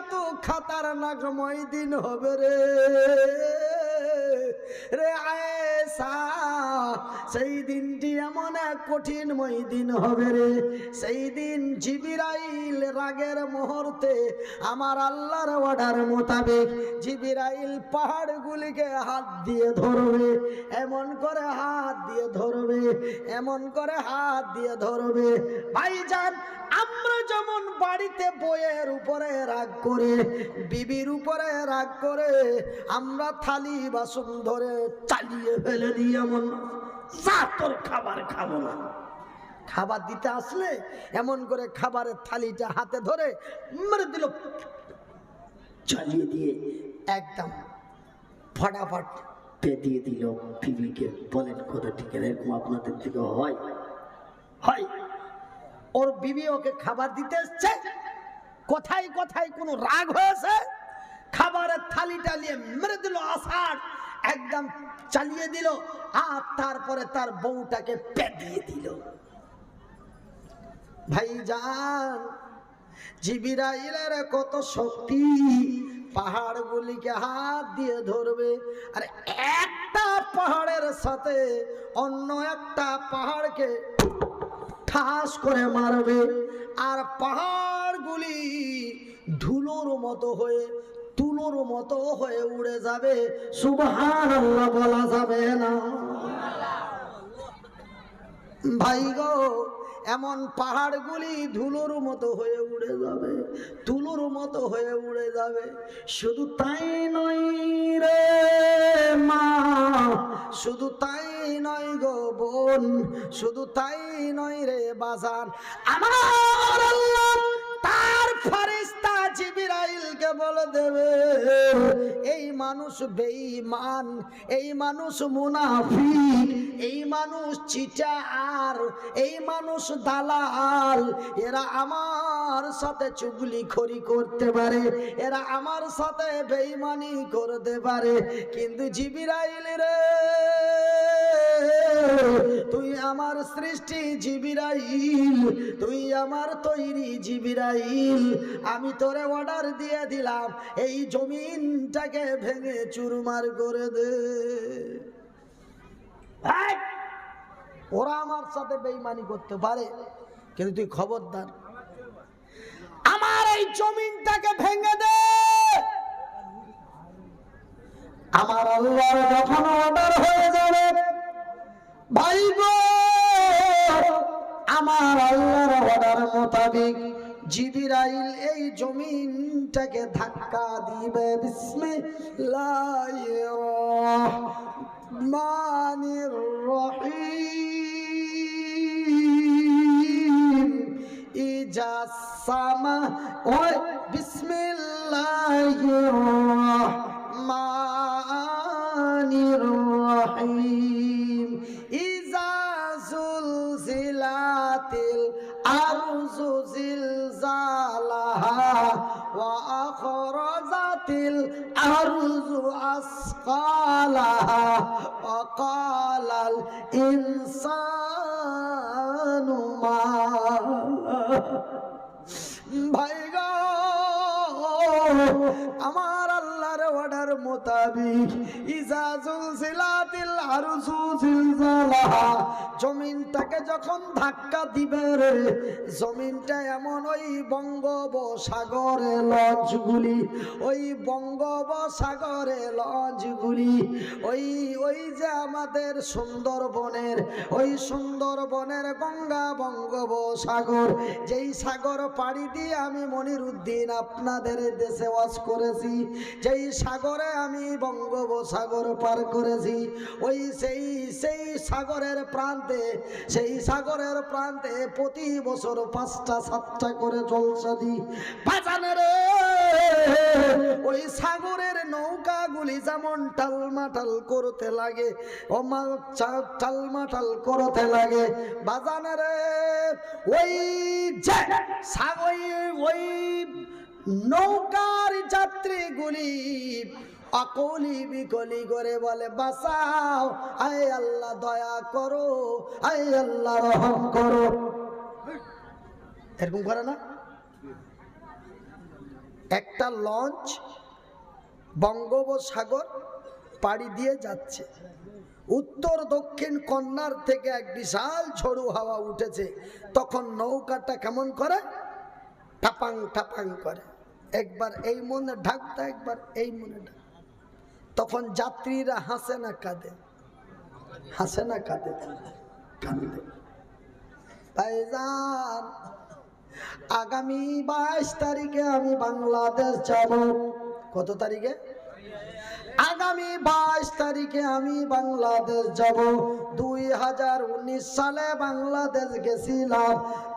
এত খাতারনাক দিন হবে রে। রে আয়েশা। সেই দিনটি এমন এক কঠিনময় দিন হবে রে। সেই দিন জিবিরাইল রাগের মুহূর্তে আমার আল্লাহর অর্ডার মোতাবেক জিবিরাইল পাহাড়গুলিকে হাত দিয়ে ধরবে, এমন করে হাত দিয়ে ধরবে, এমন করে হাত দিয়ে ধরবে। ভাইজান, আমরা যেমন বাড়িতে বইয়ের উপরে রাগ করে, বিবির উপরে রাগ করে, আমরা থালি বাসন ধরে চালিয়ে ফেলে দিই এমন। তোর খাবার খাব না। খাবার দিতে আসলে এমন করে খাবারের থালিটা হাতে ধরে মেরে দিল। চালিয়ে দিয়ে একদম ফটাফট পে দিয়ে দিল। বিবিকে বলেন, কথা ঠিক এরকম আপনাদের দিকে হয়? হয়। ওর বিবি ওকে খাবার দিতে এসছে। কোথায় কোথায় কোনো রাগ হয়েছে? খাবারের থালিটা নিয়ে মেরে দিল আষাঢ়। একদম চালিয়ে দিল, আর তারপরে তার বউটাকে পে দিয়ে দিল। ভাইজান, জিবিরাইলের কত শক্তি, পাহাড়গুলিকে হাত দিয়ে ধরবে। আর একটা পাহাড়ের সাথে অন্য একটা পাহাড়কে ঠাস করে মারবে, আর পাহাড়গুলি ধুলোর মতো হয়ে তুলোর মতো হয়ে উড়ে যাবে। সুবহান বলা যাবে না। ভাই গো, এমন পাহাড়গুলি ধুলোর মতো হয়ে উড়ে যাবে, তুলোর মতো হয়ে উড়ে যাবে। শুধু তাই নয় রে মা, শুধু তাই নয় গো বোন, শুধু তাই নয় রে বাজান। আমার আল্লাহ তার ফেরেশতা জিবরাইলকে বলে দেবে। এই মানুষ বেঈমান, এই মানুষ মুনাফিক, এই মানুষ চিটা আর, এই মানুষ দালাল। এরা আমার সাথে চুগলি খড়ি করতে পারে, এরা আমার সাথে বেঈমানি করতে পারে। কিন্তু জিবিরাইল রে তুই আমার সৃষ্টি জিবিরাইল, তুই আমার তৈরি জিবিরাইল। আমি তোরে অর্ডার দিয়ে দিলাম, এই জমিনটাকে ভেঙে চুরমার করে দে। ওরা আমার সাথে বেইমানি করতে পারে, কিন্তু তুই খবরদার। আমার এই জমিনটাকে ভেঙে দে। আমার আল্লাহর যখন অর্ডার হয়ে যাবে ভাই আমার আল্লাহর অর্ডার মোতাবেক জিবিরাইল এই জমিনটাকে ধাক্কা দিবে। বিসমিল্লাহির রহিম। ইজা সামা, ওই বিসমিল্লাহির ওয়া ক্বালাল ইনসানু মা ভাই গো আমার জমিনটাকে যখন ধাক্কা দিবে রে, জমিনটা এমন ওই বঙ্গোপসাগরে লঞ্চগুলি, ওই বঙ্গোপসাগরে লঞ্চগুলি, ওই ওই যে আমাদের সুন্দরবনের, ওই সুন্দরবনের গঙ্গা বঙ্গোপসাগর, যেই সাগর পাড়ি দিয়ে আমি মনির উদ্দিন আপনাদের দেশে ওয়াজ করেছি, যেই সাগরে আমি বঙ্গোপসাগর পার করেছি। ওই সেই সেই সাগরের প্রান্তে, সেই সাগরের প্রান্তে প্রতি বছর পাঁচটা, সাতটা করে জলসা দিই। বাজানে রে, ওই সাগরের নৌকাগুলি যেমন টালমাটাল করতে লাগে মা টালমাটাল করতে লাগে। বাজানে রে, ওই যে সা- ওই ওই নৌকার যাত্রীগুলি অকলি বিকলি করে বলে, বাঁচাও। আয় আল্লাহ, দয়া করো। আয় আল্লাহ, রহম করো। এরকম করে না? একটা লঞ্চ বঙ্গোপসাগর পাড়ি দিয়ে যাচ্ছে। উত্তর দক্ষিণ কন্যার থেকে এক বিশাল ঝড়ু হাওয়া উঠেছে। তখন নৌকাটা কেমন করে? টাপাং টাপাং করে। একবার এই মনে ঢাকতা একবার এই মনে, ঢাক। তখন যাত্রীরা হাসে না কাঁদে। হাসে না কাঁদে ভাইজান, আগামী বাইশ তারিখে আমি বাংলাদেশ যাব। কত তারিখে? আগামী বাইশ তারিখে আমি বাংলাদেশ যাব। দুই হাজার উনিশ সালে বাংলাদেশ গেছিলাম।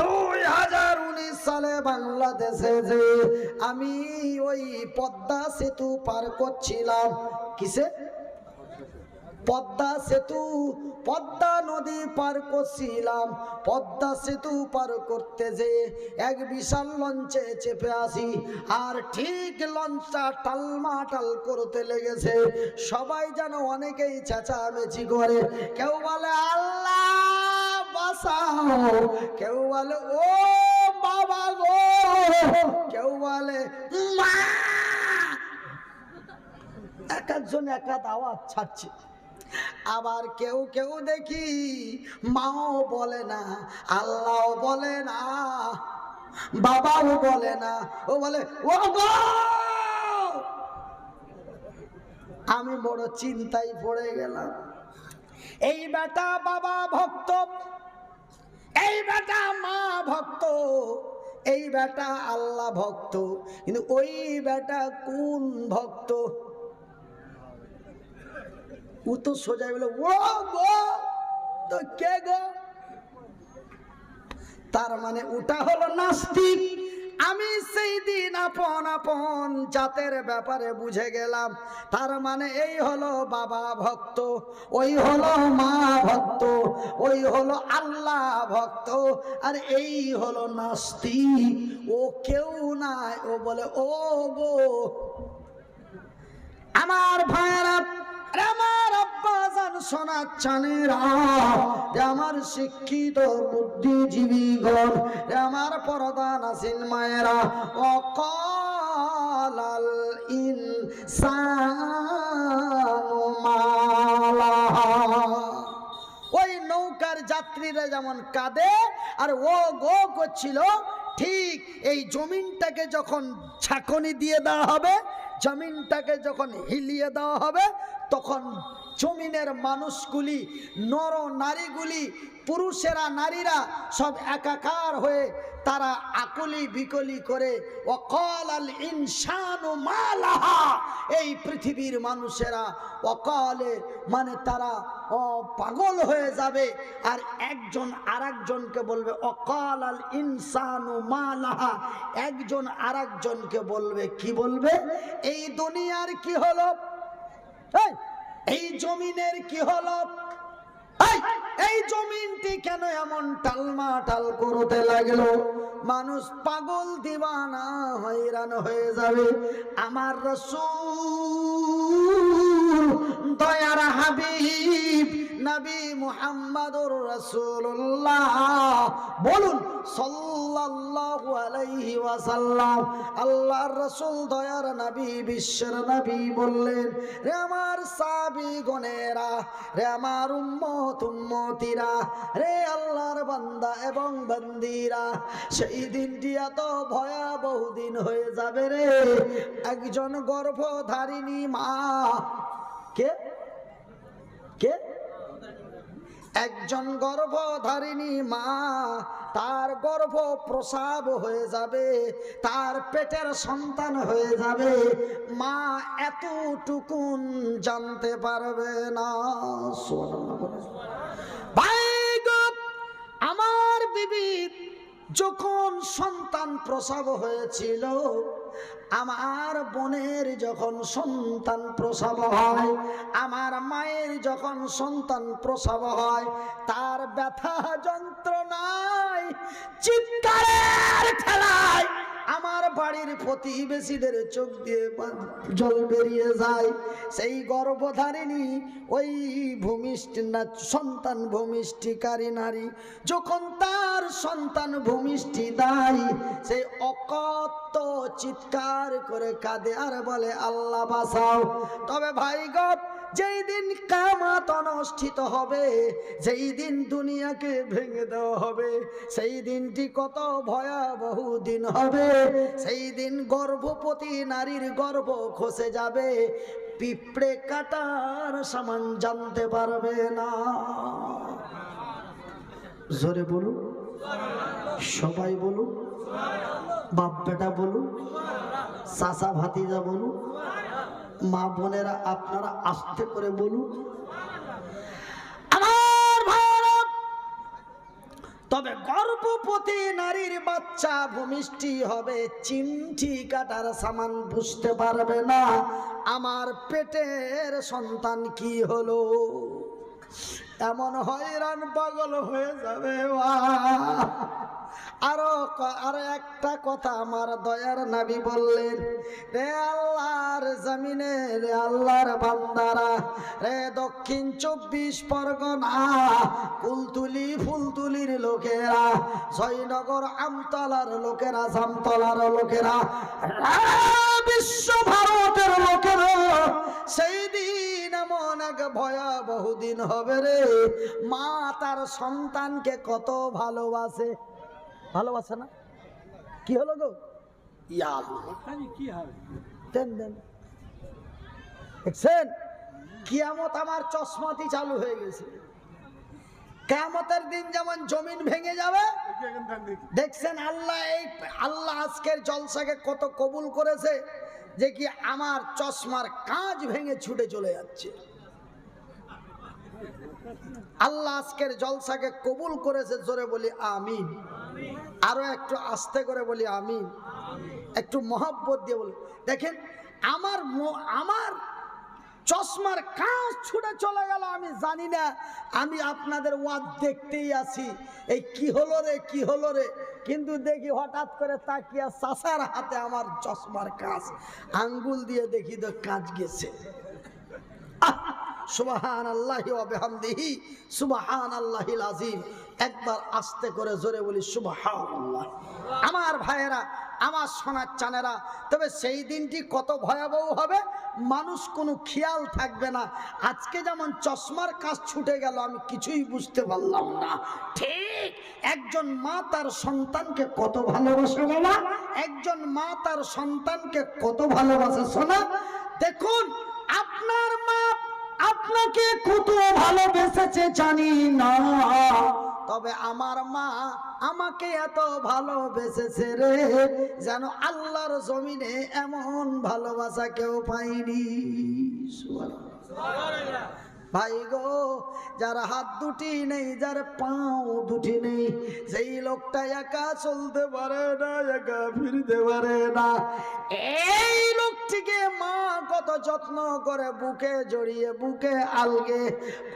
দুই হাজার উনিশ সালে বাংলাদেশে যে আমি ওই পদ্মা সেতু পার করছিলাম। কিসে? পদ্মা সেতু, পদ্মা নদী পার করছিলাম। পদ্মা সেতু পার করতে যে এক বিশাল লঞ্চে চেপে আসি। আর ঠিক লঞ্চটা টালমাটাল করতে লেগেছে। সবাই যেন অনেকেই চেঁচামেচি করে। কেউ বলে, আল্লাহ বাসাও কেউ বলে, ও বাবা গো। কেউ বলে, মা! এক একজন এক আওয়াজ ছাড়ছে। আবার কেউ কেউ দেখি মাও বলে না, আল্লাহও বলে না, বাবাও বলে না। ও বলে, ও আমি বড় চিন্তায় পড়ে গেলাম। এই বেটা বাবা ভক্ত, এই বেটা মা ভক্ত, এই বেটা আল্লাহ ভক্ত, কিন্তু ওই বেটা কোন ভক্ত? ও তো সোজা বলে ও তো কে গো? তার মানে ওটা হলো নাস্তিক। আমি সেই দিন আপন আপন জাতের ব্যাপারে বুঝে গেলাম। তার মানে এই হলো বাবা ভক্ত, ওই হলো মা ভক্ত, ওই হলো আল্লাহ ভক্ত, আর এই হলো নাস্তিক। ও কেউ নাই, ও বলে, ও গো, আমার আব্বাজান শোনাচ্ছানেরা রে আমার শিক্ষিত বুদ্ধিজীবী গণ রে আমার পরদান আসিন মায়েরা। অকাল ইনসানু মালাহা ওই নৌকার যাত্রীরা যেমন কাঁদে, আর ও গো করছিল, ঠিক এই জমিনটাকে যখন ছাকনি দিয়ে দেওয়া হবে, জমিনটাকে যখন হিলিয়ে দেওয়া হবে, তখন জমিনের মানুষগুলি নর নারীগুলি পুরুষেরা নারীরা সব একাকার হয়ে তারা আকলি বিকলি করে অকল আল ইনসানু মালাহা। এই পৃথিবীর মানুষেরা অকলে মানে তারা পাগল হয়ে যাবে। আর একজন আরেকজনকে বলবে অকাল আল ইনসানু মালাহা। একজন আরেকজনকে বলবে কি বলবে? এই দুনিয়ার কি হলো? এই, এই জমিনের কি হলো? এই, জমিনটি কেন এমন টালমাটাল করতে লাগল? মানুষ পাগল দিবানা হয়রান হয়ে যাবে। আমার রসুল দয়ার হাবিব নবী মুহাম্মাদুর রাসূলুল্লাহ। বলুন, সাল্লাল্লাহু আলাইহি ওয়াসাল্লাম আল্লাহর রাসূল দয়ার নবী, বিশ্বের নবী বললেন, রে আমার সাহাবী গণেরা, রে আমার উম্মত উম্মতিরা, রে আল্লাহর বান্দা এবং বান্দিরা, সেই দিনটি এত ভয়াবহ দিন হয়ে যাবে রে। একজন গর্ভধারিণী মা কে কে একজন গর্ভধারিণী মা, তার গর্ভ প্রসাব হয়ে যাবে, তার পেটের সন্তান হয়ে যাবে। মা এতটুকুন জানতে পারবে না। আমার বিবি যখন সন্তান প্রসব হয়েছিল আমার বোনের যখন সন্তান প্রসব হয়, আমার মায়ের যখন সন্তান প্রসব হয়, তার ব্যথা যন্ত্রণায় চিৎকারের খেলায় আমার বাড়ির প্রতিবেশীদের চোখ দিয়ে জল বেরিয়ে যায়। সেই গর্ভধারিণী ওই ভূমিষ্ঠ না, সন্তান ভূমিষ্ঠিকারী নারী যখন তার সন্তান ভূমিষ্ঠি দেয় সেই অকত চিৎকার করে কাঁদে আর বলে, আল্লাহ বাসাও তবে ভাই গপ যেই দিন কামাত অনুষ্ঠিত হবে যেই দিন দুনিয়াকে ভেঙে দেওয়া হবে সেই দিনটি কত ভয়াবহ দিন হবে। সেই দিন গর্ভবতী নারীর গর্ভ খসে যাবে, পিঁপড়ে কাটার সামান জানতে পারবে না। জোরে বলুন, সবাই বলুন, বাপ বেটা বলুন, চাচা ভাতিজা বলুন মা বোনেরা, আপনারা আস্তে করে বলুন। তবে গর্ভপতী নারীর বাচ্চা ভূমিষ্ঠি হবে, চিমটি কাটার সামান বুঝতে পারবে না। আমার পেটের সন্তান কি হলো? এমন হয়রান পাগল হয়ে যাবে আরও আরও একটা কথা আমার দয়ার নাবি বললেন, রে আল্লাহর জমিনে, রে আল্লাহর বান্দারা, রে দক্ষিণ চব্বিশ পরগনা, কুলতুলি ফুলতুলির লোকেরা, জয়নগর আমতলার লোকেরা, জামতলার লোকেরা বিশ্ব ভারতের লোকেরা, সেই এমন এক ভয়াবহ দিন হবে রে। মা তার সন্তানকে কত ভালোবাসে। ভালোবাসে না? কি হলো গো? আল্লাহ। দেন দেন। দেখছেন? কিয়ামত আমার চশমাতি চালু হয়ে গেছে। কেয়ামতের দিন যেমন জমিন ভেঙে যাবে দেখছেন আল্লাহ এই আল্লাহ আজকের জলসাকে কত কবুল করেছে। যে কি আমার চশমার কাজ ভেঙে ছুটে চলে যাচ্ছে। আল্লাহ আজকের জলসাকে কবুল করেছে জোরে বলি আমি আরও একটু আস্তে করে বলি আমি একটু মহব্বত দিয়ে বলি। দেখেন, আমার আমার চশমার কাজ ছুটে চলে গেল, আমি জানি না, আমি আপনাদের ওয়াদ দেখতেই আছি। এই কি হলো রে, কি হলো রে? কিন্তু দেখি হঠাৎ করে তাকিয়া চাষার হাতে আমার চশমার কাজ আঙ্গুল দিয়ে দেখি তো কাজ গেছে। আল্লাহি একবার আস্তে করে জোরে বলি সুবাহান আল্লাহ আমার ভাইয়েরা আমার সোনার চানেরা, তবে সেই দিনটি কত ভয়াবহ হবে, মানুষ কোনো খেয়াল থাকবে না। আজকে যেমন চশমার কাজ ছুটে গেল, আমি কিছুই বুঝতে পারলাম না। ঠিক, একজন মা তার সন্তানকে কত ভালোবাসে বাবা? একজন মা তার সন্তানকে কত ভালোবাসে শোনা দেখুন, আপনার মা আপনাকে কত ভালোবেসেছে জানি না। তবে আমার মা আমাকে এত ভালোবেসেছে রে যেন আল্লাহর জমিনে এমন ভালোবাসা কেউ পাইনি। ভাই গো, যার হাত দুটি নেই, যার পাও দুটি নেই সেই লোকটা একা চলতে পারে না, একা ফিরতে পারে না। এই লোকটিকে মা কত যত্ন করে বুকে জড়িয়ে, বুকে আলগে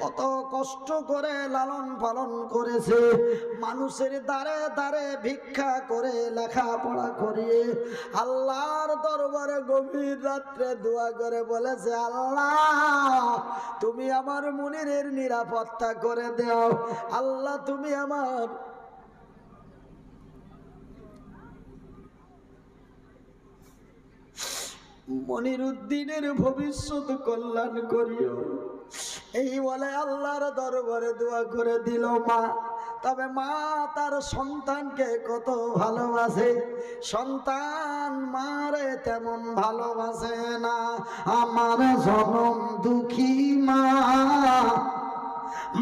কত কষ্ট করে লালন পালন করেছে। মানুষের দ্বারে দ্বারে ভিক্ষা করে লেখাপড়া করিয়ে আল্লাহর দরবারে গভীর রাত্রে দোয়া করে বলেছে, আল্লাহ, তুমি আমার মনিরের নিরাপত্তা করে দাও। আল্লাহ, তুমি আমার মনির উদ্দিনের ভবিষ্যৎ কল্যাণ করিও। এই বলে আল্লাহর দরবারে দোয়া করে দিল, মা। তবে মা তার সন্তানকে কত ভালোবাসে? সন্তান মারে তেমন ভালোবাসে না। আমার জনম দুঃখী মা।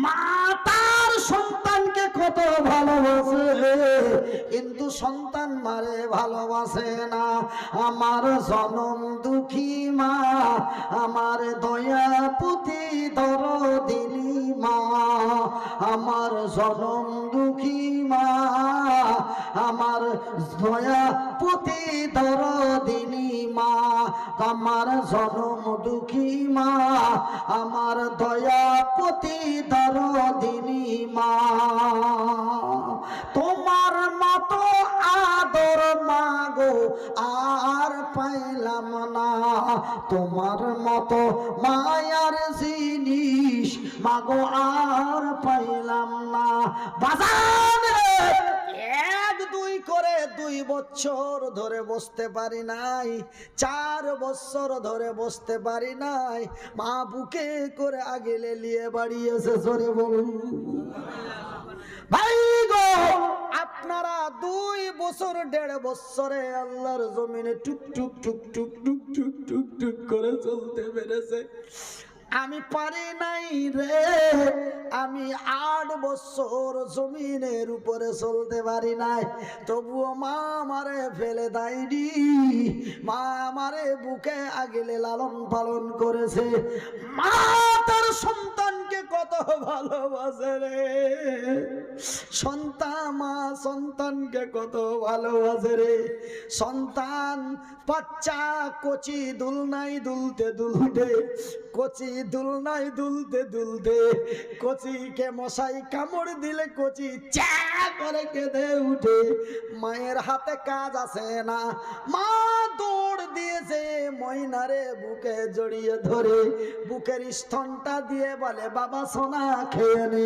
মা তার সন্তানকে কত ভালোবাসে কিন্তু সন্তান মারে ভালোবাসে না। আমার জনম দুঃখী মা, আমার দয়া পুতি দর দিলি মা। আমার জনম দুঃখী মা, আমার দয়া পুতি দর দিলি মা তোমার জনম দুঃখী মা, আমার দয়া পতি দরদিনী মা। তোমার মতো আদর মাগো আর পাইলাম না। তোমার মতো মায়ার জিনিস মাগো আর পাইলাম না। দুই করে দুই বছর ধরে বসতে পারি নাই, চার বছর ধরে বসতে পারি নাই। মা বুকে করে আগে লেলিয়ে বাড়িয়েছে সরে বলুন। ভাই গো, আপনারা দুই বছর, দেড় বছরে আল্লাহর জমিনে টুক টুক টুক টুক টুক টুক টুক টুক করে চলতে পেরেছে। আমি পারি নাই রে। আমি আট বছর জমিনের উপরে চলতে পারি নাই। তবুও মা আমারে ফেলে দেয়নি। মা আমারে বুকে আগেলে লালন পালন করেছে। মা তার সন্তানকে কত ভালোবাসে রে। সন্তান মা সন্তানকে কত ভালোবাসে রে। সন্তান বাচ্চা কচি দুলনাই দুলতে দুলতে, কচি দুলনাই দুলতে দুলতে, কচিকে মশাই কামড় দিলে কচি চা করে কেঁদে উঠে। মায়ের হাতে কাজ আছে না, মা দৌড় দিয়েছে ময়নারে বুকে জড়িয়ে ধরে, বুকের স্তনটা দিয়ে বলে, বাবা, সোনা, খেয়ে নে।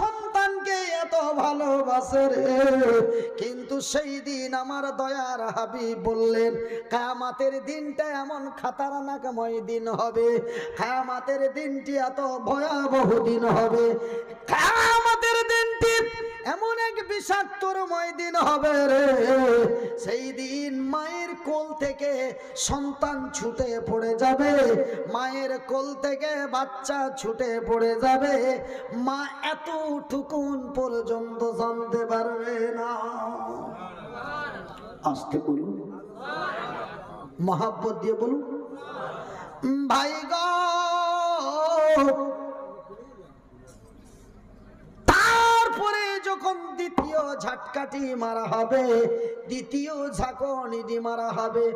সন্তানকে এত ভালোবাসে রে। কিন্তু সেই দিন আমার দয়ার হাবি বললেন, কায়ামাতের দিনটা এমন খাতারনাকময় দিন হবে। কায়ামাতের দিনটি এত ভয়াবহ দিন হবে। কায়ামাতের দিনটি এমন এক বিষাক্তরময় দিন হবে রে। সেই দিন মায়ের কোল থেকে সন্তান ছুটে পড়ে যাবে। মায়ের কোল থেকে বাচ্চা ছুটে পড়ে যাবে। মা এতটুকুন পর্যন্ত জানতে পারবে না। আসতে বলুন। মহাব্বত দিয়ে বলুন। ভাই গো তারপরে যখন দ্বিতীয় ঝাটকাটি মারা হবে, দ্বিতীয় ঝাঁকনিটি মারা হবে,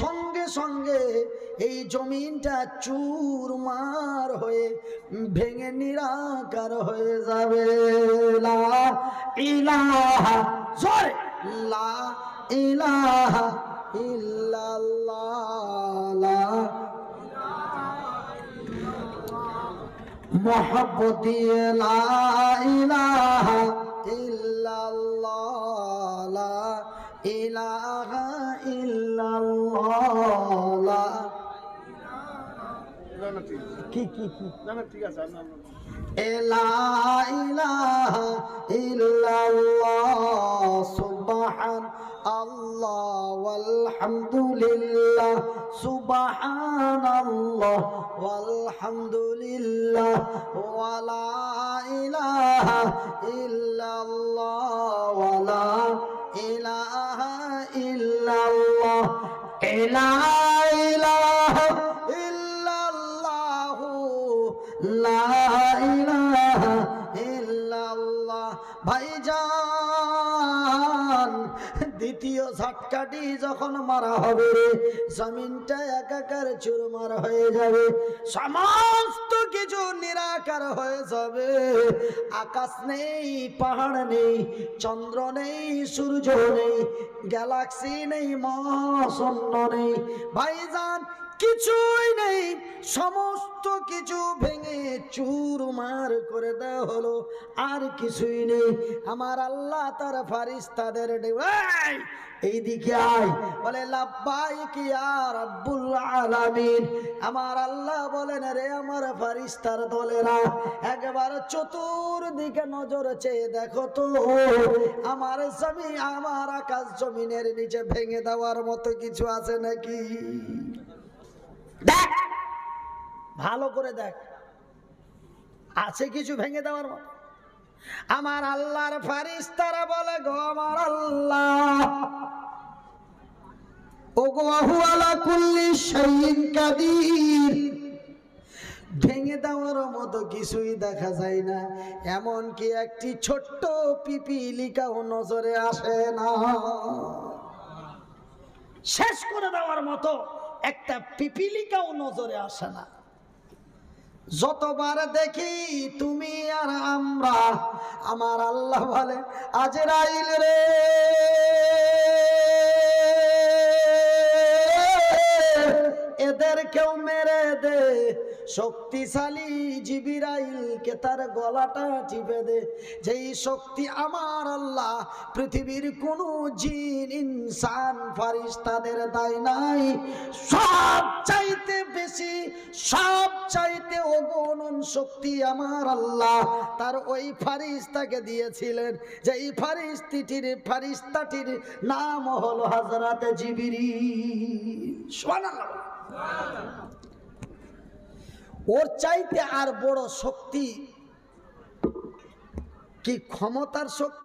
সঙ্গে সঙ্গে এই জমিনটা চুরমার হয়ে ভেঙে নিরাকার হয়ে যাবে। লা ইলাহা লা ইলাহা ইল্লাল্লাহ, লা মোহব্বত লা ইলাহা ইল্লাল্লাহ। কি কি কি? লা ইলাহা ইল্লাল্লাহ। সুবহান আল্লাহ ওয়ালহামদুলিল্লাহ। সুবহান আল্লাহ ওয়ালহামদুলিল্লাহ। ওয়ালা ইলাহা ইল্লাল্লাহ। ওয়ালা ইলাহা Ela দ্বিতীয় যখন মারা হবে জমিনটা একাকার চুরমার হয়ে যাবে, সমস্ত কিছু নিরাকার হয়ে যাবে। আকাশ নেই, পাহাড় নেই, চন্দ্র নেই, সূর্য নেই, গ্যালাক্সি নেই, মহাশূন্য নেই। ভাইজান কিছুই নেই। সমস্ত কিছু ভেঙে চুরমার করে দেওয়া হলো। আর কিছুই নেই। আমার আল্লাহ তার ফারিস্তাদের ডেবাই এইদিকে আয়। বলে লাব্বাই কি আর আব্বুল আলামিন। আমার আল্লাহ বলেন, রে আমার ফারিস্তার দলেরা, একবার চতুর্দিকে নজর চেয়ে দেখো তো। আমার জমি, আমার আকাশ জমিনের নিচে ভেঙে দেওয়ার মতো কিছু আছে নাকি? দেখ। ভালো করে দেখ। আছে কিছু ভেঙে দেওয়ার মতো? আমার আল্লাহর ফারিস্তারা বলে, গো আমার আল্লাহ ভেঙে দেওয়ার মতো কিছুই দেখা যায় না এমন কি একটি ছোট্ট পিপিলিকাও নজরে আসে না। শেষ করে দেওয়ার মতো একটা পিপিলিকাও নজরে আসে না। যতবার দেখি তুমি আর আমরা, আমার আল্লাহ বলে আজ রাইল রে। এদের কেউ মেরে দে শক্তিশালী জিবিরাইলকে তার গলাটা টিপে দে। যেই শক্তি আমার আল্লাহ, পৃথিবীর কোন জিন, ইনসান, ফারিস্তাদের দায় নাই। সব চাইতে বেশি, সব চাইতে অগণন শক্তি আমার আল্লাহ, তার ওই ফারিস্তাকে দিয়েছিলেন। যে এই ফারিস্তিটির, ফারিস্তাটির নাম হলো হাজরাতে জিবিরি সুবহানাল্লাহ। ওর চাইতে আর বড় শক্তি কি ক্ষমতার শক্তি?